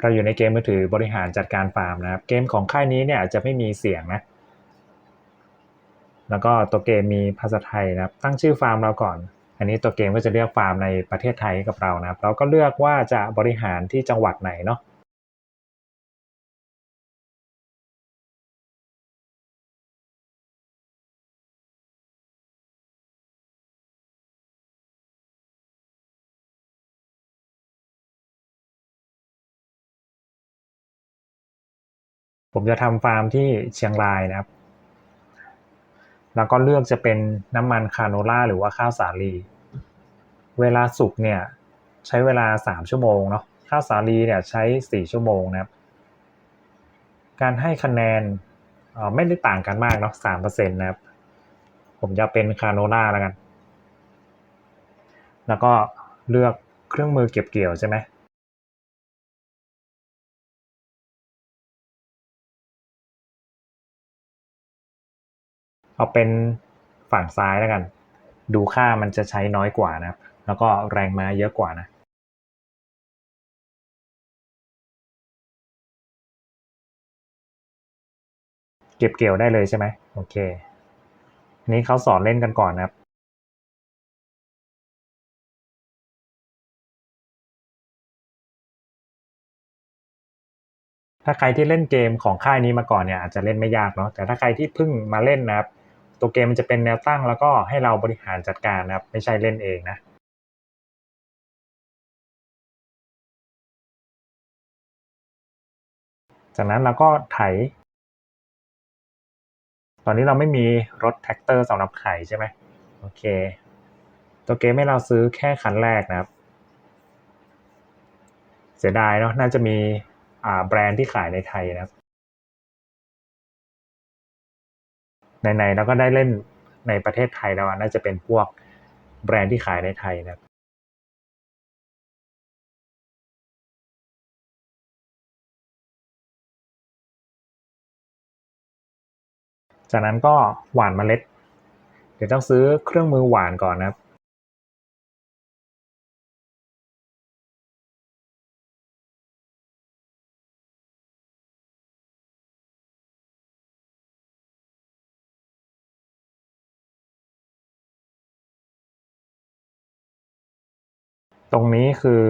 เราอยู่ในเกมมือถือบริหารจัดการฟาร์มนะครับ เกมของค่ายนี้เนี่ยจะไม่มีเสียงนะ แล้วก็ตัวเกมมีภาษาไทยนะครับ ตั้งชื่อฟาร์มเราก่อน อันนี้ตัวเกมก็จะเลือกฟาร์มในประเทศไทยให้กับเรานะครับ เราก็เลือกว่าจะบริหารที่จังหวัดไหนเนาะ ผมจะทำฟาร์มที่เชียงรายนะครับ แล้วก็เลือกจะเป็นน้ำมันคาโนล่าหรือว่าข้าวสาลี เวลาสุกเนี่ยใช้เวลา 3 ชั่วโมงเนาะ ข้าวสาลีเนี่ยใช้ 4 ชั่วโมงนะครับ การให้คะแนนไม่ได้ต่างกันมากเนาะ3%นะครับ ผมจะเป็นคาโนล่าแล้วกัน แล้วก็เลือกเครื่องมือเก็บเกี่ยวใช่ไหม เอาเป็นฝั่งซ้ายแล้วกัน ดูค่ามันจะใช้น้อยกว่านะครับ แล้วก็แรงม้าเยอะกว่านะเก็บเกี่ยวได้เลยใช่ไหมโอเคนนี้เขาสอนเล่นกันก่อนนะครับ ถ้าใครที่เล่นเกมของค่ายนี้มาก่อนเนี่ยอาจจะเล่นไม่ยากเนาะแต่ถ้าใครที่เพิ่งมาเล่นนะครับ ตัวเกมมันจะเป็นแนวตั้งแล้วก็ให้เราบริหารจัดการนะครับ ไม่ใช่เล่นเองนะจากนั้นเราก็ไถ ตอนนี้เราไม่มีรถแท็กเตอร์สำหรับไถใช่ไหมโอเค ตัวเกมให้เราซื้อแค่คันแรกนะครับ เสียดายเนาะน่าจะมีแบรนด์ที่ขายในไทยนะครับ ไหนๆเราก็ได้เล่นในประเทศไทยแล้วน่าจะเป็นพวกแบรนด์ที่ขายในไทยนะจากนั้นก็หว่านเมล็ด เดี๋ยวต้องซื้อเครื่องมือหว่านก่อนนะครับ ตรงนี้คือ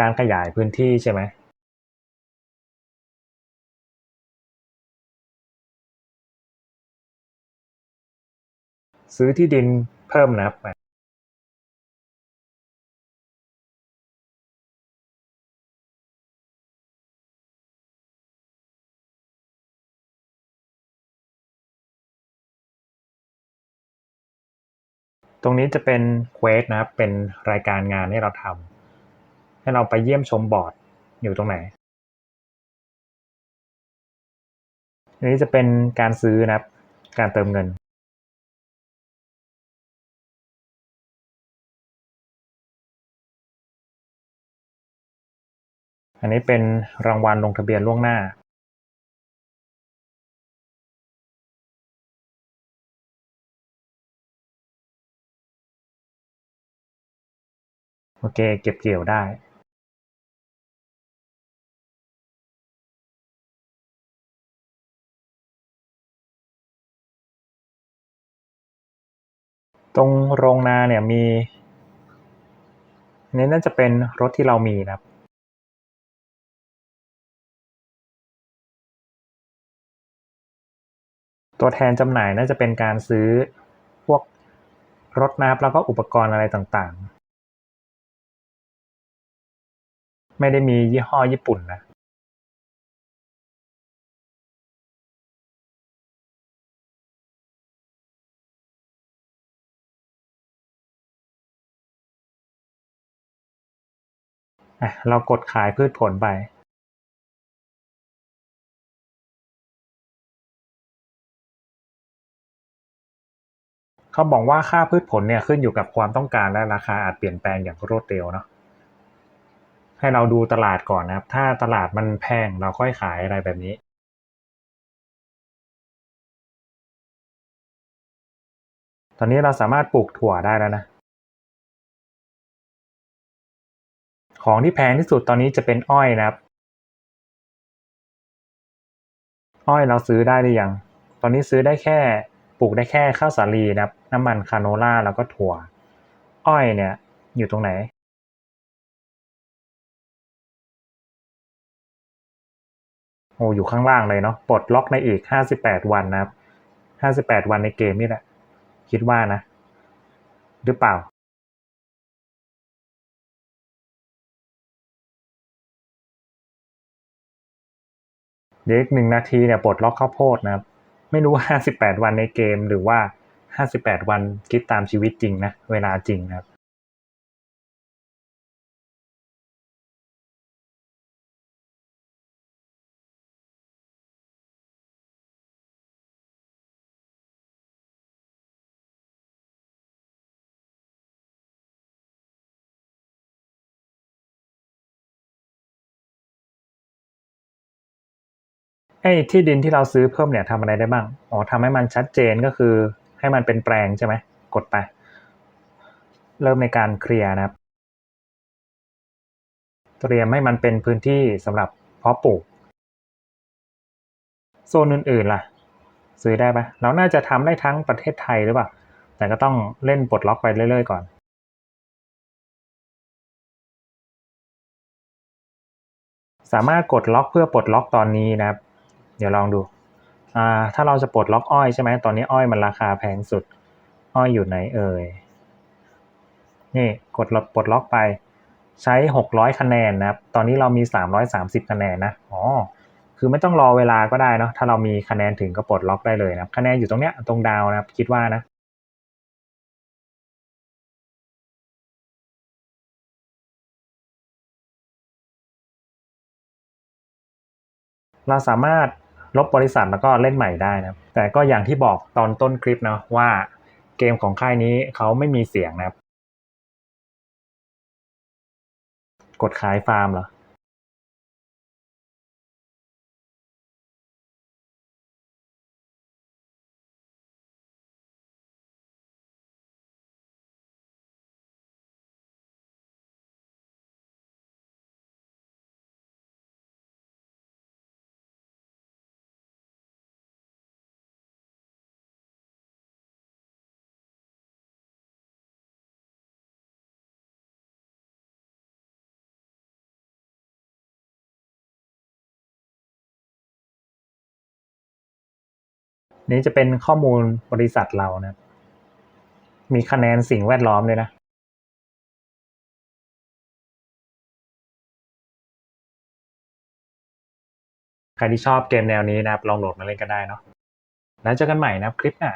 การขยายพื้นที่ใช่ไหมซื้อที่ดินเพิ่มนะครับ ตรงนี้จะเป็นเควสนะครับ เป็นรายการงานให้เราทำให้เราไปเยี่ยมชมบอร์ดอยู่ตรงไหน อันนี้จะเป็นการซื้อนะครับ การเติมเงิน อันนี้เป็นรางวัลลงทะเบียนล่วงหน้า โอเค เก็บเกี่ยวได้ตรงโรงนาเนี่ยมีนี่น่าจะเป็นรถที่เรามีนะครับ ตัวแทนจำหน่ายน่าจะเป็นการซื้อพวกรถน้ำแล้วก็อุปกรณ์อะไรต่าง ไม่ได้มียี่ห้อญี่ปุ่นนะอะเรากดขายพืชผลไปเขาบอกว่าค่าพืชผลเนี่ยขึ้นอยู่กับความต้องการและราคาอาจเปลี่ยนแปลงอย่างรวดเร็วเนาะ ให้เราดูตลาดก่อนนะครับ ถ้าตลาดมันแพงเราค่อยขายอะไรแบบนี้ตอนนี้เราสามารถปลูกถั่วได้แล้วนะ ของที่แพงที่สุดตอนนี้จะเป็นอ้อยนะครับ อ้อยเราซื้อได้หรือยัง ตอนนี้ซื้อได้แค่ปลูกได้แค่ข้าวสาลีนะครับ น้ำมันคาโนล่าแล้วก็ถั่ว อ้อยเนี่ยอยู่ตรงไหน โอ้อยู่ข้างล่างเลยเนาะปลดล็อกในอีก58วันนะครับ58วันในเกมนี่แหละ คิดว่านะ หรือเปล่าเดี๋ยวอีกหนึ่งนาทีเนี่ยปลดล็อกข้าวโพดนะครับ ไม่รู้ว่า58วันในเกมหรือว่า58วันคิดตามชีวิตจริงนะ เวลาจริงนะครับ ไอ้ที่ดินที่เราซื้อเพิ่มเนี่ยทำอะไรได้บ้าง อ๋อทำให้มันชัดเจนก็คือให้มันเป็นแปลงใช่ไหม กดไป เริ่มในการเคลียร์นะครับ เตรียมให้มันเป็นพื้นที่สำหรับเพาะปลูก โซนอื่นๆล่ะ ซื้อได้ปะเราน่าจะทำได้ทั้งประเทศไทยหรือเปล่า แต่ก็ต้องเล่นปลดล็อกไปเรื่อยๆก่อนสามารถกดล็อกเพื่อปลดล็อกตอนนี้นะครับ ดี๋ยวลองดูอ่าถ้าเราจะปลดล็อกอ้อยใช่ไหมตอนนี้อ้อยมันราคาแพงสุด อ้อยอยู่ไหนเอ่ย นี่กดปลดล็อกไป ใช้ 600 คะแนนนะครับ ตอนนี้เรามี 330 คะแนนนะ อ๋อ คือไม่ต้องรอเวลาก็ได้เนาะ ถ้าเรามีคะแนนถึงก็ปลดล็อกได้เลยนะครับ คะแนนอยู่ตรงเนี้ยตรงดาวนะครับ คิดว่านะเราสามารถ ลบบริษัทแล้วก็เล่นใหม่ได้นะครับ แต่ก็อย่างที่บอกตอนต้นคลิปเนาะว่าเกมของค่ายนี้เขาไม่มีเสียงนะครับ กดขายฟาร์มเหรอ นี่จะเป็นข้อมูลบริษัทเรานะ มีคะแนนสิ่งแวดล้อมเลยนะ ใครที่ชอบเกมแนวนี้นะครับ ลองโหลดมาเล่นกันได้เนาะ แล้วเจอกันใหม่นะครับคลิปหน้า